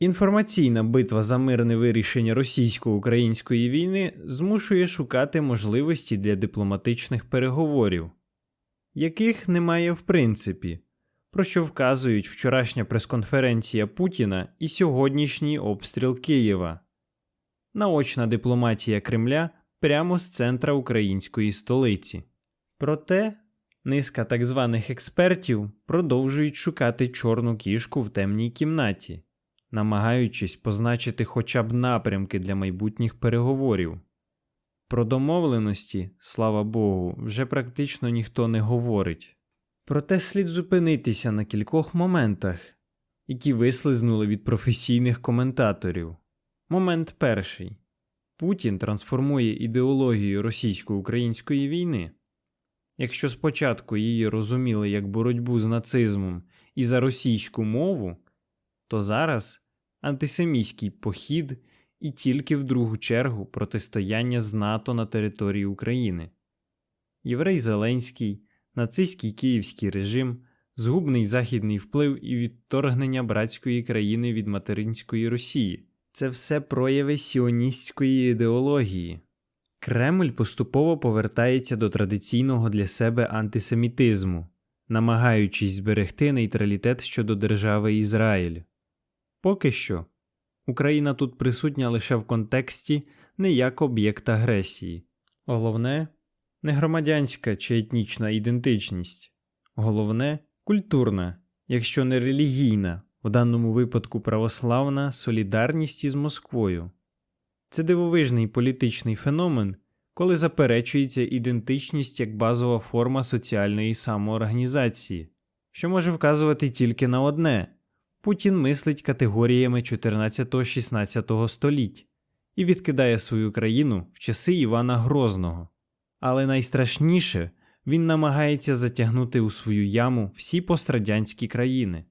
Інформаційна битва за мирне вирішення російсько-української війни змушує шукати можливості для дипломатичних переговорів, яких немає в принципі, про що вказують вчорашня прес-конференція Путіна і сьогоднішній обстріл Києва. Наочна дипломатія Кремля прямо з центра української столиці. Проте низка так званих експертів продовжують шукати чорну кішку в темній кімнаті, намагаючись позначити хоча б напрямки для майбутніх переговорів. Про домовленості, слава Богу, вже практично ніхто не говорить. Проте слід зупинитися на кількох моментах, які вислизнули від професійних коментаторів. Момент перший. Путін трансформує ідеологію російсько-української війни. Якщо спочатку її розуміли як боротьбу з нацизмом і за російську мову, то зараз антисемітський похід і тільки в другу чергу протистояння з НАТО на території України. Єврей Зеленський, нацистський київський режим, згубний західний вплив і відторгнення братської країни від материнської Росії це все прояви сіоністської ідеології. Кремль поступово повертається до традиційного для себе антисемітизму, намагаючись зберегти нейтралітет щодо держави Ізраїль. Поки що Україна тут присутня лише в контексті не як об'єкт агресії. Головне не громадянська чи етнічна ідентичність, головне культурна, якщо не релігійна, в даному випадку православна солідарність із Москвою. Це дивовижний політичний феномен, коли заперечується ідентичність як базова форма соціальної самоорганізації, що може вказувати тільки на одне Путін мислить категоріями 14-16 століть і відкидає свою країну в часи Івана Грозного. Але найстрашніше він намагається затягнути у свою яму всі пострадянські країни.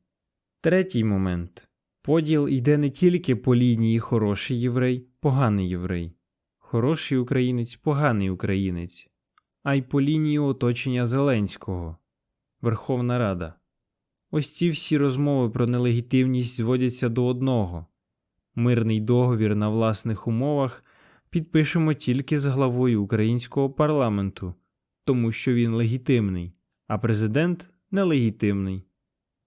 Третій момент поділ йде не тільки по лінії хороший єврей, поганий єврей, хороший українець, поганий українець, а й по лінії оточення Зеленського, Верховна Рада. Ось ці всі розмови про нелегітимність зводяться до одного мирний договір на власних умовах підпишемо тільки з главою українського парламенту, тому що він легітимний, а президент нелегітимний.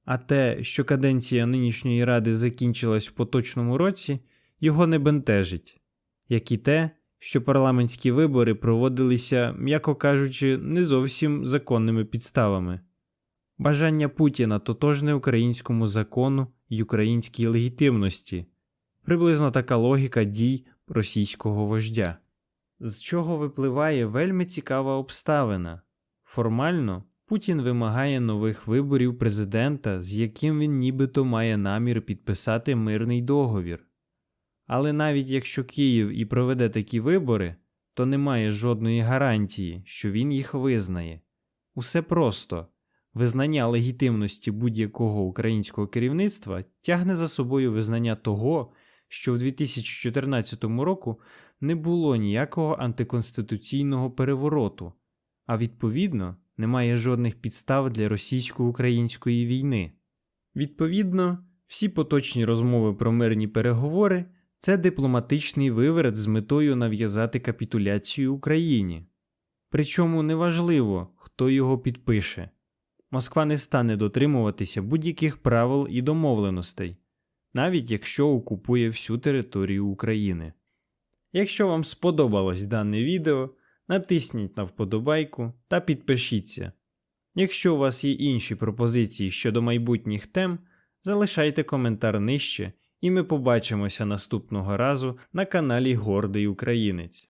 А те, що каденція нинішньої ради закінчилась в поточному році, його не бентежить, як і те, що парламентські вибори проводилися, м'яко кажучи, не зовсім законними підставами. Бажання Путіна тотожне українському закону й українській легітимності, приблизно така логіка дій російського вождя. З чого випливає вельми цікава обставина. Формально Путін вимагає нових виборів президента, з яким він нібито має намір підписати мирний договір. Але навіть якщо Київ і проведе такі вибори, то немає жодної гарантії, що він їх визнає. Усе просто визнання легітимності будь-якого українського керівництва тягне за собою визнання того, що в 2014 року не було ніякого антиконституційного перевороту, а відповідно немає жодних підстав для російсько-української війни. Відповідно, всі поточні розмови про мирні переговори це дипломатичний виверт з метою нав'язати капітуляцію Україні. Причому неважливо, хто його підпише. Москва не стане дотримуватися будь-яких правил і домовленостей, навіть якщо окупує всю територію України. Якщо вам сподобалось дане відео, натисніть на вподобайку та підпишіться. Якщо у вас є інші пропозиції щодо майбутніх тем, залишайте коментар нижче, і ми побачимося наступного разу на каналі Гордий Українець.